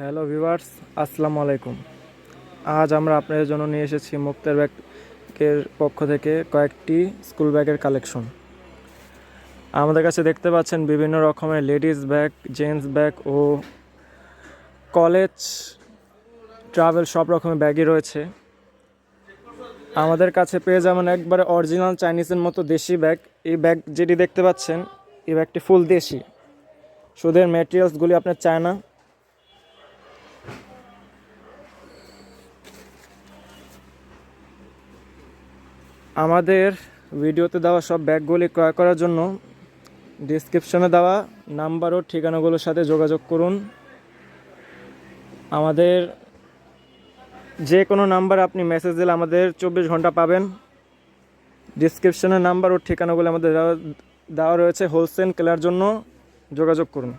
Hello viewers, আসসালামু আলাইকুম। আজ আমরা আপনাদের জন্য নিয়ে এসেছি মুক্তার ব্যাগের পক্ষ থেকে কয়েকটি স্কুল ব্যাগের কালেকশন। আমাদের কাছে দেখতে পাচ্ছেন বিভিন্ন রকমের লেডিস ব্যাগ, জেন্টস ব্যাগ ও কলেজ, ট্রাভেল সব রকমের ব্যাগই রয়েছে। আমাদের কাছে পেয়ে যাবেন একবারে অরিজিনাল চাইনিজের মতো দেশি ব্যাগ। এই ব্যাগ যেটি দেখতে পাচ্ছেন, এই ব্যাগটি ফুল দেশি। এর ম্যাটেরিয়ালসগুলি আপনার চায়না। আমাদের ভিডিওতে দেওয়া সব ব্যাগগুলি ক্রয় করার জন্য ডিসক্রিপশনে দেওয়া নাম্বার ও ঠিকানাগুলোর সাথে যোগাযোগ করুন। আমাদের যে কোনো নাম্বার আপনি মেসেজ দিলে আমাদের চব্বিশ ঘণ্টা পাবেন। ডিসক্রিপশনের নাম্বার ও ঠিকানাগুলো আমাদের দেওয়া রয়েছে হোলসেল কেনার জন্য যোগাযোগ করুন।